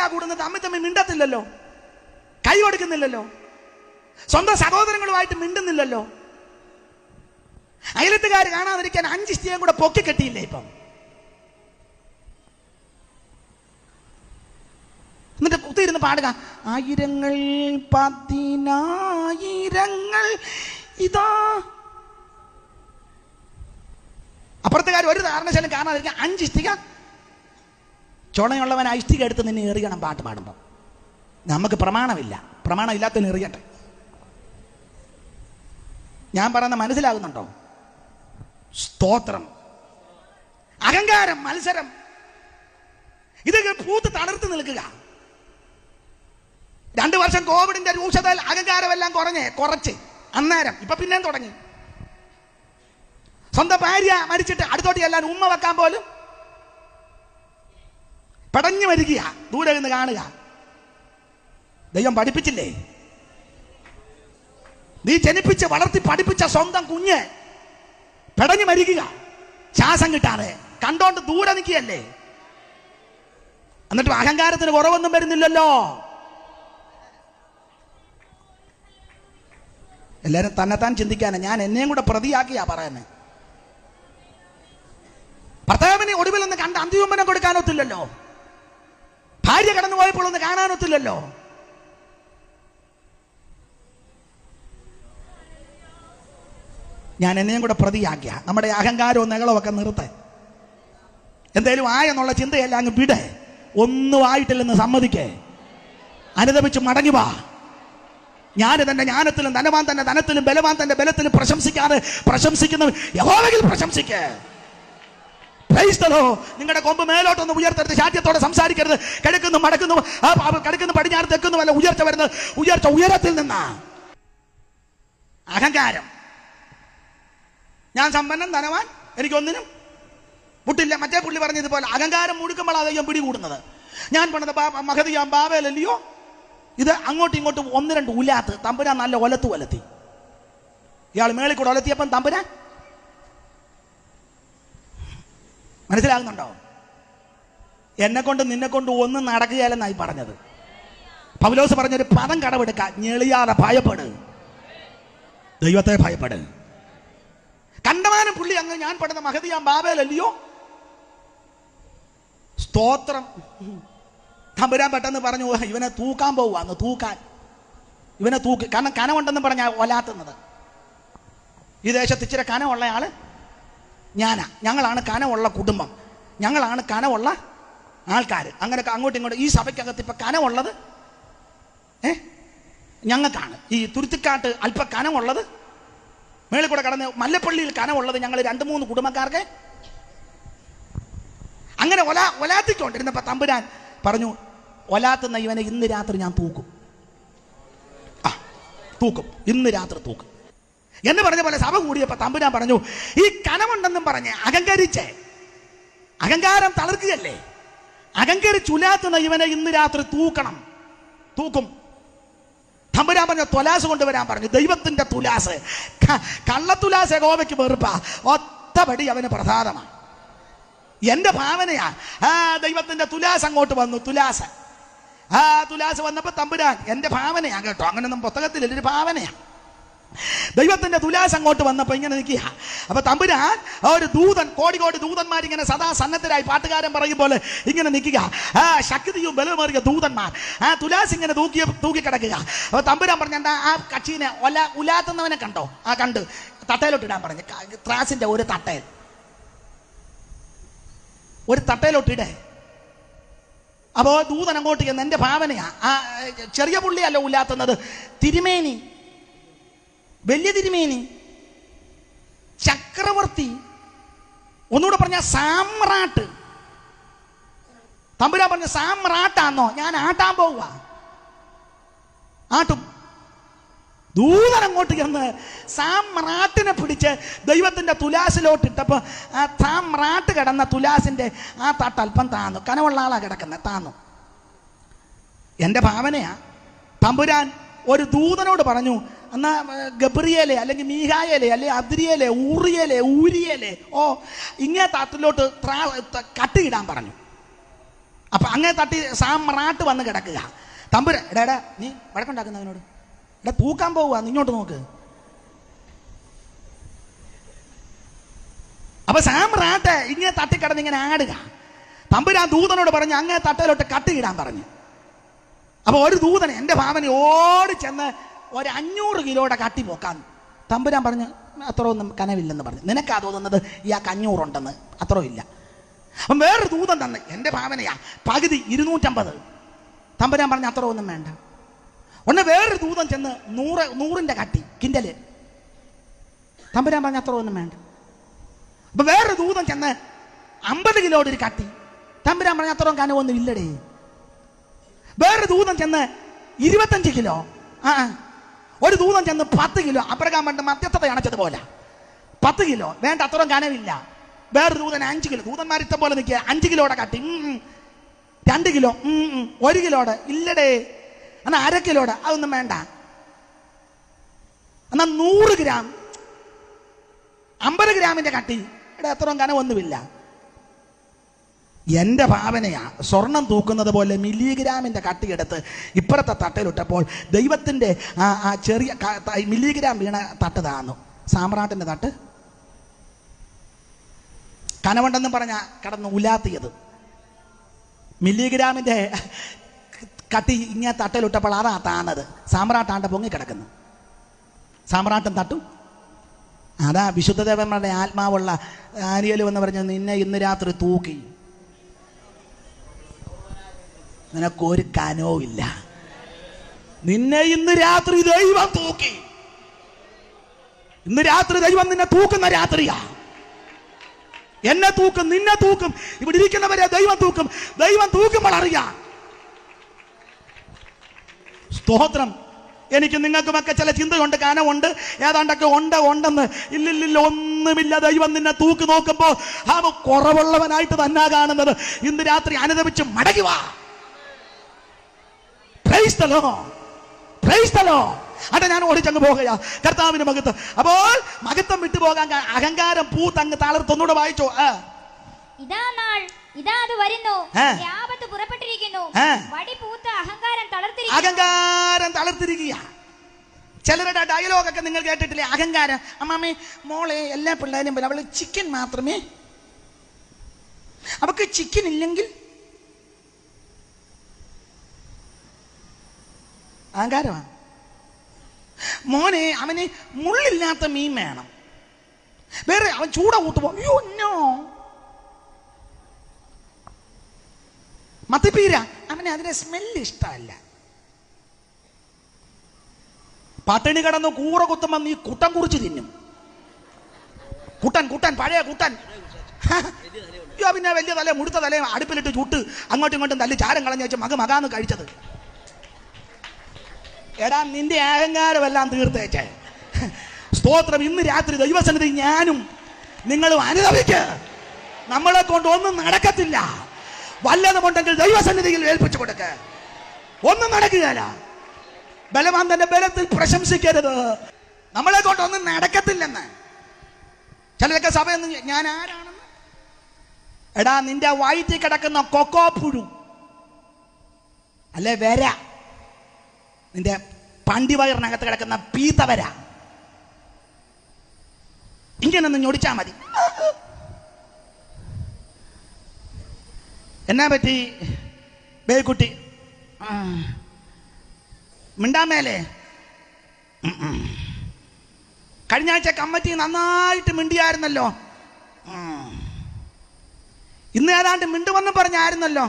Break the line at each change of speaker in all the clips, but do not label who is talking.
സഭയിലാ കൂടുന്നത് തമ്മിൽ തമ്മിൽ മിണ്ടത്തില്ലല്ലോ. കൈ കൊടുക്കുന്നില്ലല്ലോ സ്വന്തം സഹോദരങ്ങളുമായിട്ട് മിണ്ടുന്നില്ലല്ലോ. അയലത്തുകാർ കാണാതിരിക്കാൻ അഞ്ച് സ്ത്രീയും കൂടെ പൊക്കി കെട്ടിയില്ലേ ഇപ്പം? എന്നിട്ട് കുത്തിയിരുന്ന് പാടുക ആയിരങ്ങൾ പതിനായിരങ്ങൾ ഇതാ. അപ്പുറത്തുകാർ ഒരു കാരണശാലും കാണാതിരിക്കാൻ അഞ്ച് ഇഷ്ടിക ചുണയുള്ളവൻ ഐഷ്ടിക എടുത്ത് നിന്നെ എറിയണം പാട്ട് പാടുമ്പോൾ നമുക്ക് പ്രമാണമില്ല. പ്രമാണമില്ലാത്തതിന് എറിയട്ടെ. ഞാൻ പറയുന്ന മനസ്സിലാകുന്നുണ്ടോ? സ്തോത്രം. അഹങ്കാരം മത്സരം. ഇതൊക്കെ പൂത്ത് തളർത്ത് നിൽക്കുക? രണ്ടു വർഷം കോവിഡിന്റെ രൂക്ഷതയിൽ അഹങ്കാരമെല്ലാം കുറഞ്ഞേ കുറച്ച്. അന്നേരം ഇപ്പൊ പിന്നെയും തുടങ്ങി. സ്വന്തം ഭാര്യ മരിച്ചിട്ട് അടുത്തോട്ട് എല്ലാം ഉമ്മ വെക്കാൻ പോലും പടഞ്ഞു വരിക ദൂരെ നിന്ന് കാണുക. ദൈവം പഠിപ്പിച്ചില്ലേ? നീ ജനിപ്പിച്ച് വളർത്തി പഠിപ്പിച്ച സ്വന്തം കുഞ്ഞ് പെടഞ്ഞു മരിക്കുക. ശ്വാസം കിട്ടാതെ കണ്ടോണ്ട് ദൂരെ നിൽക്കുകയല്ലേ? എന്നിട്ട് അഹങ്കാരത്തിന് കുറവൊന്നും വരുന്നില്ലല്ലോ. എല്ലാരും താൻ ചിന്തിക്കാനാ ഞാൻ എന്നെയും കൂടെ പ്രതിയാക്കിയാ പറയുന്നത് ഭർത്താവിനെ ഒടുവിൽ നിന്ന് കണ്ട് അന്തിമനം കൊടുക്കാനൊത്തില്ലല്ലോ ഭാര്യ കടന്നു പോയപ്പോൾ ഒന്ന് കാണാനൊത്തില്ലല്ലോ ഞാൻ എന്നെയും കൂടെ പ്രതിയാക്കിയ. നമ്മുടെ അഹങ്കാരവും നകളവും ഒക്കെ നിർത്തെ. എന്തേലും ആയെന്നുള്ള ചിന്തയല്ല അങ്ങ് വിടേ. ഒന്നും ആയിട്ടില്ലെന്ന് സമ്മതിക്കേ. അനുദപിച്ച് മടങ്ങി വാ. ഞാൻ തന്റെ ജ്ഞാനത്തിലും ധനവാൻ തന്റെ ധനത്തിലും ബലവാൻ തന്റെ ബലത്തിലും പ്രശംസിക്കാതെ പ്രശംസിക്കുന്ന. യഹോവയിൽ പ്രശംസിക്കേ. നിങ്ങളുടെ കൊമ്പ് മേലോട്ടൊന്ന് ഉയർത്തരുത്. ശാഠ്യത്തോടെ സംസാരിക്കരുത്. കിടക്കുന്നു മടക്കുന്നു. കിടക്കുന്നു പടിഞ്ഞാറ് തെക്കുന്നു വല്ല ഉയർച്ച വരുന്നത് ഉയർച്ച ഉയരത്തിൽ നിന്നാ. അഹങ്കാരം. ഞാൻ സമ്പന്നൻ ധനവാൻ എനിക്കൊന്നിനും മുട്ടില്ല. മറ്റേ പുള്ളി പറഞ്ഞതുപോലെ അഹങ്കാരം മുഴുക്കുമ്പോഴാണ് ദൈവം പിടികൂടുന്നത്. ഞാൻ പണത് മഹതിയാം ബാബയിലല്ലയോ ഇത് അങ്ങോട്ടും ഇങ്ങോട്ടും ഒന്ന് രണ്ട് ഉലാത്ത്. തമ്പുരാൻ നല്ല ഒലത്ത് ഒലത്തി. ഇയാൾ മേളിൽ കൂടെ ഒലത്തിയപ്പം തമ്പുരാൻ മനസ്സിലാകുന്നുണ്ടോ? എന്നെ കൊണ്ട് നിന്നെ കൊണ്ട് ഒന്നും നടക്കുകയല്ലെന്നായി പറഞ്ഞത്. പൗലോസ് പറഞ്ഞൊരു പദം കടവെടുക്ക ഞെളിയാതെ ഭയപ്പെട്. ദൈവത്തെ ഭയപ്പെട്. കണ്ടമാനം പുള്ളി അങ്ങ് ഞാൻ പഠിച്ച മഹതിയാം ബാബേലല്ലയോ? സ്തോത്രം. തമ്പുരാൻ പെട്ടെന്ന് പറഞ്ഞു ഇവനെ തൂക്കാൻ പോവാന്ന് തൂക്കാൻ. ഇവനെ തൂക്കി കാരണം കനമുണ്ടെന്ന് പറഞ്ഞാൽ ഒലാത്തുന്നത് ഈ ദേശത്ത് ഇച്ചിരി കനമുള്ള ആൾ ഞാനാ. ഞങ്ങളാണ് കനമുള്ള കുടുംബം. ഞങ്ങളാണ് കനമുള്ള ആൾക്കാർ അങ്ങനെ അങ്ങോട്ടും ഇങ്ങോട്ടും. ഈ സഭയ്ക്കകത്ത് ഇപ്പം കനമുള്ളത് ഏ? ഞങ്ങൾക്കാണ്. ഈ തുരുത്തിക്കാട്ട് അല്പ കനമുള്ളത് മേളിൽ കൂടെ കടന്ന് മല്ലപ്പള്ളിയിൽ കനമുള്ളത് ഞങ്ങൾ രണ്ട് മൂന്ന് കുടുംബക്കാർക്ക്. അങ്ങനെ ഒല ഒലാത്തിക്കൊണ്ടിരുന്നപ്പോൾ തമ്പുരാൻ പറഞ്ഞു ഒലാത്തുന്ന ഇവനെ ഇന്ന് രാത്രി ഞാൻ തൂക്കും. ആ തൂക്കും. ഇന്ന് രാത്രി തൂക്കും. എന്ന് പറഞ്ഞ പോലെ സഭ കൂടിയപ്പോ തമ്പുരാൻ പറഞ്ഞു ഈ കനമുണ്ടെന്നും പറഞ്ഞ് അഹങ്കരിച്ചേ. അഹങ്കാരം തളർക്കുകയല്ലേ? അഹങ്കരിച്ചുലാത്തുന്ന ഇവനെ ഇന്ന് രാത്രി തൂക്കണം. തൂക്കും. തമ്പുരാൻ പറഞ്ഞ തുലാസ് കൊണ്ടുവരാൻ പറഞ്ഞു ദൈവത്തിന്റെ തുലാസ്. കള്ളത്തുലാസ് ഗോവയ്ക്ക് വെറുപ്പ. ഒത്തപടി അവന് പ്രസാദമാണ് എന്റെ ഭാവനയാ. ആ ദൈവത്തിന്റെ തുലാസ് അങ്ങോട്ട് വന്നു തുലാസ്. ആ തുലാസ് വന്നപ്പോ തമ്പുരാൻ എന്റെ ഭാവനയാ കേട്ടോ. അങ്ങനൊന്നും പുസ്തകത്തിൽ ഒരു ഭാവനയാ. ദൈവത്തിന്റെ തുലാസ് അങ്ങോട്ട് വന്നപ്പോ ഇങ്ങനെ നിൽക്കുക. അപ്പൊ തമ്പുരാൻ ആ ഒരു ദൂതൻ കോടി കോടി ദൂതന്മാർ ഇങ്ങനെ സദാ സന്നദ്ധരായി പാട്ടുകാരൻ പറയും പോലെ ഇങ്ങനെ നിൽക്കുക. ആ ശക്തിയും ബലവുമേറിയ ദൂതന്മാർ ആ തുലാസ് ഇങ്ങനെ തൂക്കി തൂക്കി കിടക്കുക അപ്പൊ തമ്പുരാൻ പറഞ്ഞ എന്താ ആ കക്ഷീനെ ഒല ഉലാത്തുന്നവനെ കണ്ടോ? ആ കണ്ട് തട്ടയിലോട്ട് ഇടാൻ പറഞ്ഞു ത്രാസിന്റെ ഒരു തട്ടയിൽ. ഒരു തട്ടയിലോട്ട് ഇടേ അപ്പോ ദൂതൻ അങ്ങോട്ട് ചെന്ന് എന്റെ ഭാവനയാ ആ ചെറിയ പുള്ളിയല്ല ഉലാത്തുന്നത് തിരുമേനി വലിയ തിരുമേനി. ചക്രവർത്തി. ഒന്നുകൂടെ പറഞ്ഞ സാമ്രാട്ട്. തമ്പുരാ പറഞ്ഞ സാമ്രാട്ടാന്നോ? ഞാൻ ആട്ടാൻ പോവുക. ആട്ടും. ദൂതൻ അങ്ങോട്ട് ചെന്ന് സാമ്രാട്ടിനെ പിടിച്ച് ദൈവത്തിന്റെ തുലാസിലോട്ട് ഇട്ടപ്പോൾ ആ സാമ്രാട്ട് കിടന്ന തുലാസിന്റെ ആ തട്ട് അല്പം താന്നു. കനവുള്ള ആളാ കിടക്കുന്നത് താന്നു. എന്റെ ഭാവനയാ. തമ്പുരാൻ ഒരു ദൂതനോട് പറഞ്ഞു എന്നാ ഗബ്രിയേലെ അല്ലെങ്കിൽ മീഹായേലെ അല്ലെങ്കിൽ അദ്രിയേലെ ഊറിയേലെ ഊരിയേലെ ഓ ഇങ്ങനെ തട്ടിലോട്ട് ത്രാ കട്ടിയിടാൻ പറഞ്ഞു. അപ്പൊ അങ്ങനെ തട്ടി സാമ്രാട്ട് വന്ന് കിടക്കുക. തമ്പുര എടാ എടാ നീ വഴക്കുണ്ടാക്കുന്നവനോട്. എടാ തൂക്കാൻ പോവുക ഇങ്ങോട്ട് നോക്ക്. അപ്പൊ സാമ്രാട്ട് ഇങ്ങനെ തട്ടിക്കിടന്ന് ഇങ്ങനെ ആടുക. തമ്പുരാൻ ദൂതനോട് പറഞ്ഞു അങ്ങനെ തട്ടയിലോട്ട് കട്ടിയിടാൻ പറഞ്ഞു. അപ്പൊ ഒരു ദൂതൻ എന്റെ ഭാവന ഓടി ചെന്ന് ഒരു അഞ്ഞൂറ് കിലോയുടെ കാട്ടി പോക്കാൻ. തമ്പുരാൻ പറഞ്ഞു അത്ര ഒന്നും കനവില്ലെന്ന് പറഞ്ഞു. നിനക്കാ തോന്നുന്നത് ഇയാൾക്ക് അഞ്ഞൂറുണ്ടെന്ന്. അത്ര ഇല്ല. അപ്പം വേറൊരു ദൂതം തന്നെ എന്റെ ഭാവനയാ പകുതി ഇരുന്നൂറ്റമ്പത്. തമ്പുരാൻ പറഞ്ഞ അത്ര ഒന്നും വേണ്ട. ഒന്ന് വേറൊരു ദൂതം ചെന്ന് നൂറ് നൂറിന്റെ കട്ടി കിൻഡൽ. തമ്പുരാൻ പറഞ്ഞ അത്ര ഒന്നും വേണ്ട. അപ്പൊ വേറൊരു ദൂതം ചെന്ന് അമ്പത് കിലോയുടെ ഒരു കട്ടി. തമ്പുരാൻ പറഞ്ഞ അത്രയും കനവൊന്നും ഇല്ലടേ. വേറൊരു ദൂതം ചെന്ന് ഇരുപത്തഞ്ച് കിലോ. ആ ആ. ഒരു ദൂതം ചെന്ന് പത്ത് കിലോ അബ്രഹാം പണ്ട് മധ്യസ്ഥത അണച്ചതുപോലെ. പത്ത് കിലോ വേണ്ട അത്രയും കനവില്ല. വേറെ ദൂതൻ അഞ്ച് കിലോ. ദൂതന്മാർ ഇഷ്ടം പോലെ നിൽക്കുക. അഞ്ച് കിലോടെ കട്ടി. രണ്ട് കിലോ. ഒരു കിലോടെ. ഇല്ലടേ. എന്നാ അര കിലോടെ. അതൊന്നും വേണ്ട. എന്നാ നൂറ് ഗ്രാം. അമ്പത് ഗ്രാമിന്റെ കട്ടി. ഇവിടെ അത്രയും കനവൊന്നുമില്ല. എന്റെ ഭാവനയാ. സ്വർണം തൂക്കുന്നത് പോലെ മില്ലിഗ്രാമിന്റെ കട്ടിയെടുത്ത് ഇപ്പുറത്തെ തട്ടയിലിട്ടപ്പോൾ ദൈവത്തിന്റെ ആ ചെറിയ മില്ലിഗ്രാം വീണ തട്ട് താന്നു. സാമ്രാട്ടിന്റെ തട്ട്. കനവുണ്ടെന്ന് പറഞ്ഞ കടന്ന് ഉലാത്തിയത്. മില്ലിഗ്രാമിന്റെ കട്ടി ഇങ്ങനെ തട്ടലിട്ടപ്പോൾ അതാ താന്നത്. സാമ്രാട്ടാണ്ട് പൊങ്ങിക്കിടക്കുന്നു. സാമ്രാട്ടൻ തട്ടു. അതാ വിശുദ്ധദേവന്മാരുടെ ആത്മാവുള്ള ആനിയലും എന്ന് പറഞ്ഞു നിന്നെ ഇന്ന് രാത്രി തൂക്കി. നിനക്കൊരു കനവുമില്ല. നിന്നെ ഇന്ന് രാത്രി ദൈവം തൂക്കി. ഇന്ന് രാത്രി ദൈവം നിന്നെ തൂക്കുന്ന രാത്രിയാ. എന്നെ തൂക്കും നിന്നെ തൂക്കും ഇവിടെ ഇരിക്കുന്നവരെ ദൈവം തൂക്കും. ദൈവം തൂക്കുമ്പോൾ അറിയാം. സ്തോത്രം. എനിക്ക് നിങ്ങൾക്കുമൊക്കെ ചില ചിന്തയുണ്ട് കനമുണ്ട് ഏതാണ്ടൊക്കെ ഉണ്ട് ഉണ്ടെന്ന്. ഇല്ലില്ലില്ല ഒന്നുമില്ല. ദൈവം നിന്നെ തൂക്കി നോക്കുമ്പോൾ അവ കുറവുള്ളവനായിട്ട് തന്നെ കാണുന്നത്. ഇന്ന് രാത്രി അനുദപിച്ച് മടങ്ങി വാ. അതെ ഞാൻ ഓടിച്ചങ്ങ് പോകുക കർത്താവിന് മകത്വം അപ്പോൾ മകത്വം വിട്ടുപോകാൻ അഹങ്കാരം അഹങ്കാരം തങ്ങ് തളർത്തൊന്നൂടെ വായിച്ചോ?
ഇതാ നാൾ. ഇതാ അത് വരുന്നു. ആപത്ത് പുറപ്പെട്ടിരിക്കുന്നു. വടി പൂത്ത അഹങ്കാരം തളർത്തിരിക്കുന്നു.
അഹങ്കാരം തളർത്തിരിക്കുക ചിലരുടെ ഡയലോഗൊക്കെ നിങ്ങൾ കേട്ടിട്ടില്ലേ? അഹങ്കാരം. അമ്മാമ്മേ മോളെ എല്ലാ പിള്ളേരും അവൾ ചിക്കൻ മാത്രമേ. അവക്ക് ചിക്കൻ ഇല്ലെങ്കിൽ അഹങ്കാരമാണ്. മോനെ അവന് മുള്ളില്ലാത്ത മീൻ വേണം. വേറെ അവൻ ചൂട കൂട്ടുപോ അയ്യോ നോ മത്തിപ്പീര അവന് അതിന്റെ സ്മെല്ല് ഇഷ്ടമല്ല. പട്ടിണി കിടന്ന് കൂറ കുത്തുമ്പോ നീ കുട്ടൻ കുറിച്ച് തിന്നും. കുട്ടൻ കുട്ടൻ പഴയ കുട്ടൻ. പിന്നെ വലിയ തല മുടുത്ത തല അടുപ്പിലിട്ട് ചുട്ട് അങ്ങോട്ടും ഇങ്ങോട്ടും തല്ലി ചാരം കളഞ്ഞു വെച്ച് മക മകാന്ന് കഴിച്ചത്. എടാ നിന്റെ അഹങ്കാരമെല്ലാം തീർത്തേച്ചേ. സ്തോത്രം ഇന്ന് രാത്രി ദൈവസന്നിധി ഞാനും നിങ്ങളും അനുഭവിക്ക് നമ്മളെ കൊണ്ട് ഒന്നും നടക്കത്തില്ല. വല്ലതുമുണ്ടെങ്കിൽ ദൈവസന്നിധിയിൽ ഏൽപ്പിച്ചു കൊടുക്ക. ഒന്നും നടക്കുകയല്ല. ബലവാൻ തന്റെ ബലത്തിൽ പ്രശംസിക്കരുത്. നമ്മളെ കൊണ്ട് ഒന്നും നടക്കത്തില്ലെന്ന്. ചിലരൊക്കെ സഭയെന്ന് ഞാൻ ആരാണെന്ന്? എടാ നിന്റെ വയറ്റിൽ കിടക്കുന്ന കൊക്കോ പുഴു. അല്ലെ വര. നിന്റെ പണ്ടിവയറിനകത്ത് കിടക്കുന്ന പീത്തവര ഇങ്ങനെ ഒന്ന് ഞൊടിച്ചാ മതി. എന്നാ പറ്റി ബേക്കുട്ടി മിണ്ടാമേലെ. കഴിഞ്ഞ ആഴ്ച കമ്മിറ്റി നന്നായിട്ട് മിണ്ടിയായിരുന്നല്ലോ. ഇന്ന് ഏതാണ്ട് മിണ്ടുമെന്ന് പറഞ്ഞായിരുന്നല്ലോ.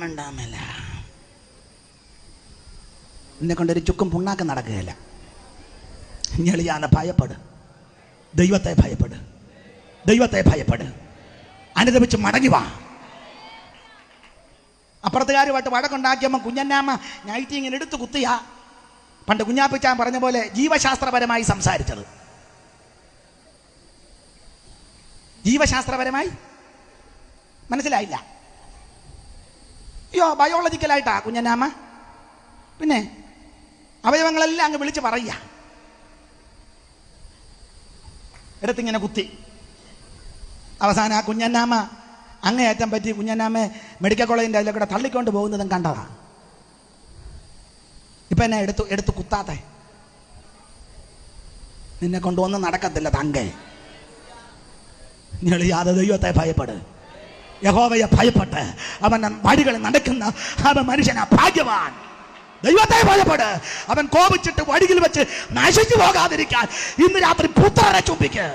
മിണ്ടാമേല എന്നെ കൊണ്ടൊരു ചുക്കും പുണ്ണാക്കം നടക്കുകയില്ല. ഞെളിയാന ഭയപ്പെട്. ദൈവത്തെ ഭയപ്പെട്. ദൈവത്തെ ഭയപ്പെട്. അനുദപിച്ച് മടങ്ങി വാ. അപ്പുറത്തുകാരുമായിട്ട് വഴക്കുണ്ടാക്കിയമ്മ കുഞ്ഞന്നാമ്മ നൈറ്റി ഇങ്ങനെ എടുത്ത് കുത്തിയ. പണ്ട് കുഞ്ഞാപ്പിച്ചാൻ പറഞ്ഞ പോലെ ജീവശാസ്ത്രപരമായി സംസാരിച്ചത്. ജീവശാസ്ത്രപരമായി? മനസ്സിലായില്ല. അയ്യോ ബയോളജിക്കലായിട്ടാ കുഞ്ഞന്നാമ്മ? പിന്നെ അവയവങ്ങളെല്ലാം അങ്ങ് വിളിച്ച് പറയുക. എടുത്തിങ്ങനെ കുത്തി. അവസാനം ആ കുഞ്ഞന്നാമ അങ്ങേയറ്റം പറ്റി കുഞ്ഞന്നാമ മെഡിക്കൽ കോളേജിന്റെ അതിലൂടെ തള്ളിക്കൊണ്ട് പോകുന്നതും കണ്ടതാണ് ഇപ്പൊ എന്നെ എടുത്തു എടുത്ത് കുത്താത്തെ. നിന്നെ കൊണ്ടുവന്ന് നടക്കത്തില്ല തങ്കേ. നിങ്ങൾ യാത ദൈവത്തെ ഭയപ്പെട്. യഹോവയെ ഭയപ്പെട്ട്. അവൻ വഴികളിൽ നടക്കുന്ന അവൻ മനുഷ്യനാ ഭാഗ്യവാൻ. ദൈവത്തെ ഭയപ്പെട്. അവൻ കോപിച്ചിട്ട് വഴിയിൽ വെച്ച് നശിച്ചു പോകാതിരിക്കാൻ ഇന്ന് രാത്രി പുത്രനെ ചുംബിക്ക്.